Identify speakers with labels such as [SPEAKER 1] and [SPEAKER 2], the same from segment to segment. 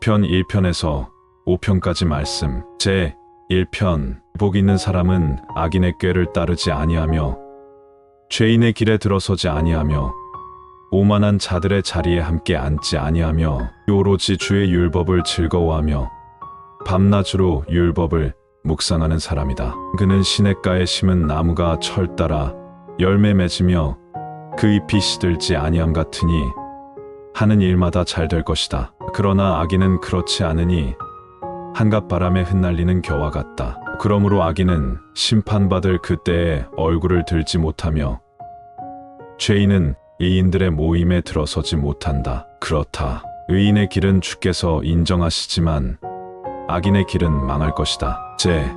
[SPEAKER 1] 시편 1편에서 5편까지 말씀 제 1편 복 있는 사람은 악인의 꾀를 따르지 아니하며 죄인의 길에 들어서지 아니하며 오만한 자들의 자리에 함께 앉지 아니하며 오로지 주의 율법을 즐거워하며 밤낮으로 율법을 묵상하는 사람이다. 그는 시냇가에 심은 나무가 철 따라 열매 맺으며 그 잎이 시들지 아니함 같으니 하는 일마다 잘 될 것이다. 그러나 악인은 그렇지 않으니 한갓 바람에 흩날리는 겨와 같다. 그러므로 악인은 심판받을 그때에 얼굴을 들지 못하며 죄인은 이인들의 모임에 들어서지 못한다. 그렇다. 의인의 길은 주께서 인정하시지만 악인의 길은 망할 것이다. 제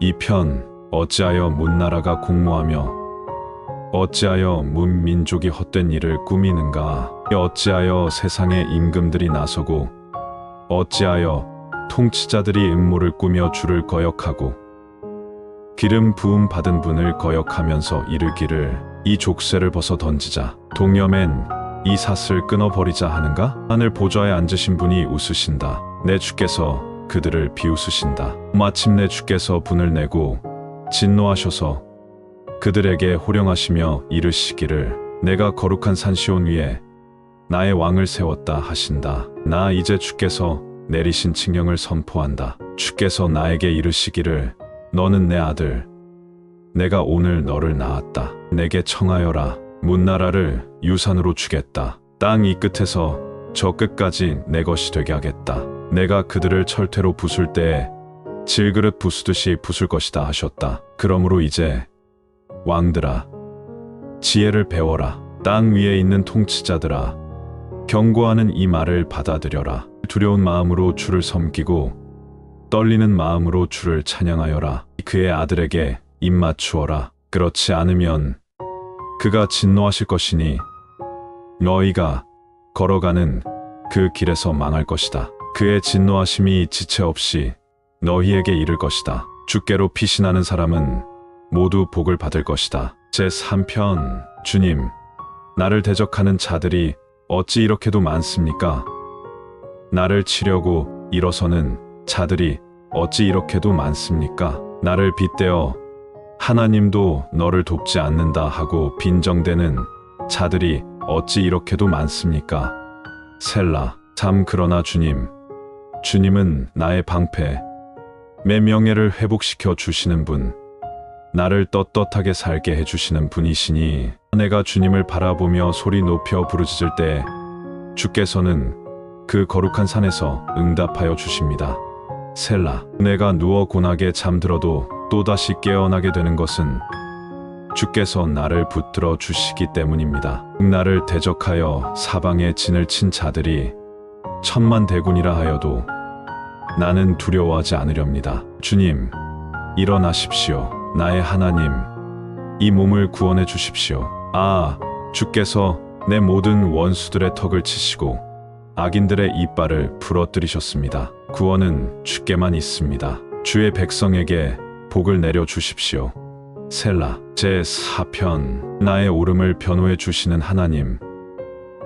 [SPEAKER 1] 2편 어찌하여 문나라가 공모하며 어찌하여 문민족이 헛된 일을 꾸미는가? 어찌하여 세상의 임금들이 나서고 어찌하여 통치자들이 음모를 꾸며 주를 거역하고 기름 부음 받은 분을 거역하면서 이르기를 이 족쇄를 벗어 던지자 동여맨 이 삿을 끊어 버리자 하는가? 하늘 보좌에 앉으신 분이 웃으신다. 내 주께서 그들을 비웃으신다. 마침내 주께서 분을 내고 진노하셔서 그들에게 호령하시며 이르시기를 내가 거룩한 산시온 위에 나의 왕을 세웠다 하신다. 나 이제 주께서 내리신 칙령을 선포한다. 주께서 나에게 이르시기를 너는 내 아들 내가 오늘 너를 낳았다. 내게 청하여라. 문나라를 유산으로 주겠다. 땅 이 끝에서 저 끝까지 내 것이 되게 하겠다. 내가 그들을 철퇴로 부술 때에 질그릇 부수듯이 부술 것이다 하셨다. 그러므로 이제 왕들아 지혜를 배워라. 땅 위에 있는 통치자들아 경고하는 이 말을 받아들여라. 두려운 마음으로 주를 섬기고 떨리는 마음으로 주를 찬양하여라. 그의 아들에게 입 맞추어라. 그렇지 않으면 그가 진노하실 것이니 너희가 걸어가는 그 길에서 망할 것이다. 그의 진노하심이 지체 없이 너희에게 이를 것이다. 주께로 피신하는 사람은 모두 복을 받을 것이다. 제 3편 주님 나를 대적하는 자들이 어찌 이렇게도 많습니까? 나를 치려고 일어서는 자들이 어찌 이렇게도 많습니까? 나를 빗대어 하나님도 너를 돕지 않는다 하고 빈정대는 자들이 어찌 이렇게도 많습니까? 셀라, 참 그러나 주님, 주님은 나의 방패, 내 명예를 회복시켜 주시는 분, 나를 떳떳하게 살게 해주시는 분이시니 내가 주님을 바라보며 소리 높여 부르짖을 때 주께서는 그 거룩한 산에서 응답하여 주십니다. 셀라, 내가 누워 고나게 잠들어도 또다시 깨어나게 되는 것은 주께서 나를 붙들어 주시기 때문입니다. 나를 대적하여 사방에 진을 친 자들이 천만 대군이라 하여도 나는 두려워하지 않으렵니다. 주님, 일어나십시오. 나의 하나님, 이 몸을 구원해 주십시오. 아, 주께서 내 모든 원수들의 턱을 치시고 악인들의 이빨을 부러뜨리셨습니다. 구원은 주께만 있습니다. 주의 백성에게 복을 내려 주십시오. 셀라 제 4편 나의 오름을 변호해 주시는 하나님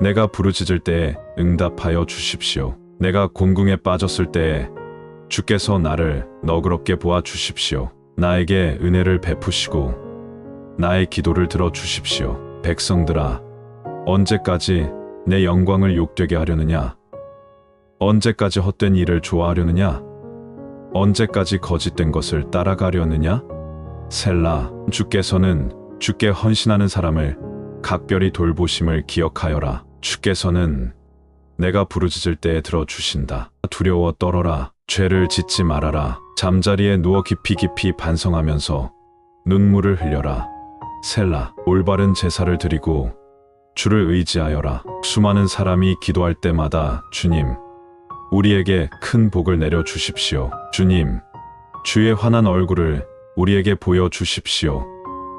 [SPEAKER 1] 내가 부르짖을 때에 응답하여 주십시오. 내가 곤궁에 빠졌을 때에 주께서 나를 너그럽게 보아 주십시오. 나에게 은혜를 베푸시고 나의 기도를 들어 주십시오. 백성들아 언제까지 내 영광을 욕되게 하려느냐? 언제까지 헛된 일을 좋아하려느냐? 언제까지 거짓된 것을 따라가려느냐? 셀라, 주께서는 주께 헌신하는 사람을 각별히 돌보심을 기억하여라. 주께서는 내가 부르짖을 때에 들어주신다. 두려워 떨어라. 죄를 짓지 말아라. 잠자리에 누워 깊이 깊이 반성하면서 눈물을 흘려라. 셀라, 올바른 제사를 드리고 주를 의지하여라. 수많은 사람이 기도할 때마다 주님, 우리에게 큰 복을 내려 주십시오. 주님, 주의 환한 얼굴을 우리에게 보여 주십시오.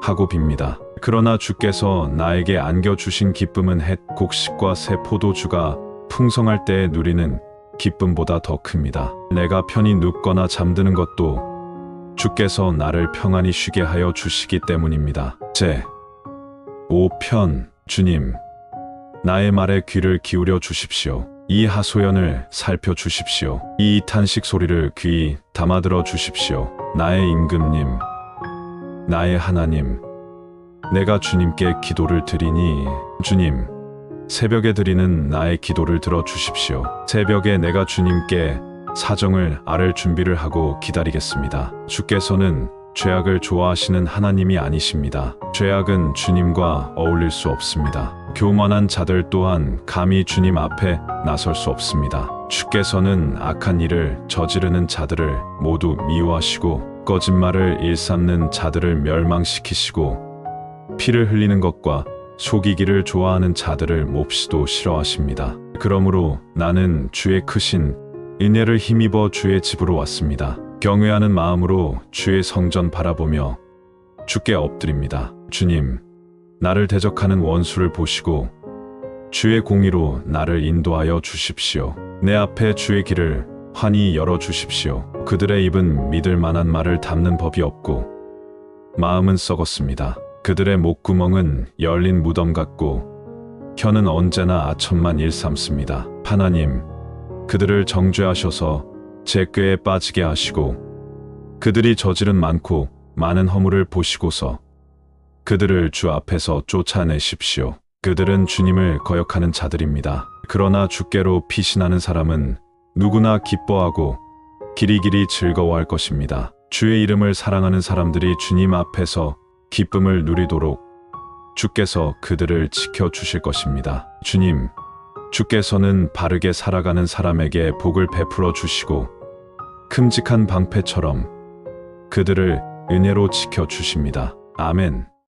[SPEAKER 1] 하고 빕니다. 그러나 주께서 나에게 안겨 주신 기쁨은 햇, 곡식과 새 포도주가 풍성할 때에 누리는 기쁨보다 더 큽니다. 내가 편히 눕거나 잠드는 것도 주께서 나를 평안히 쉬게 하여 주시기 때문입니다. 제 5편 주님 나의 말에 귀를 기울여 주십시오. 이 하소연을 살펴 주십시오. 이 탄식 소리를 귀 담아들어 주십시오. 나의 임금님, 나의 하나님, 내가 주님께 기도를 드리니 주님, 새벽에 드리는 나의 기도를 들어 주십시오. 새벽에 내가 주님께 사정을 아를 준비를 하고 기다리겠습니다. 주께서는 죄악을 좋아하시는 하나님이 아니십니다. 죄악은 주님과 어울릴 수 없습니다. 교만한 자들 또한 감히 주님 앞에 나설 수 없습니다. 주께서는 악한 일을 저지르는 자들을 모두 미워하시고 거짓말을 일삼는 자들을 멸망시키시고 피를 흘리는 것과 속이기를 좋아하는 자들을 몹시도 싫어하십니다. 그러므로 나는 주의 크신 은혜를 힘입어 주의 집으로 왔습니다. 경외하는 마음으로 주의 성전 바라보며 주께 엎드립니다. 주님, 나를 대적하는 원수를 보시고 주의 공의로 나를 인도하여 주십시오. 내 앞에 주의 길을 환히 열어 주십시오. 그들의 입은 믿을 만한 말을 담는 법이 없고 마음은 썩었습니다. 그들의 목구멍은 열린 무덤 같고 혀는 언제나 아첨만 일삼습니다. 하나님, 그들을 정죄하셔서 제 꾀에 빠지게 하시고 그들이 저지른 많고 많은 허물을 보시고서 그들을 주 앞에서 쫓아내십시오. 그들은 주님을 거역하는 자들입니다. 그러나 주께로 피신하는 사람은 누구나 기뻐하고 길이길이 즐거워할 것입니다. 주의 이름을 사랑하는 사람들이 주님 앞에서 기쁨을 누리도록 주께서 그들을 지켜 주실 것입니다. 주님, 주께서는 바르게 살아가는 사람에게 복을 베풀어 주시고 큼직한 방패처럼 그들을 은혜로 지켜 주십니다. 아멘.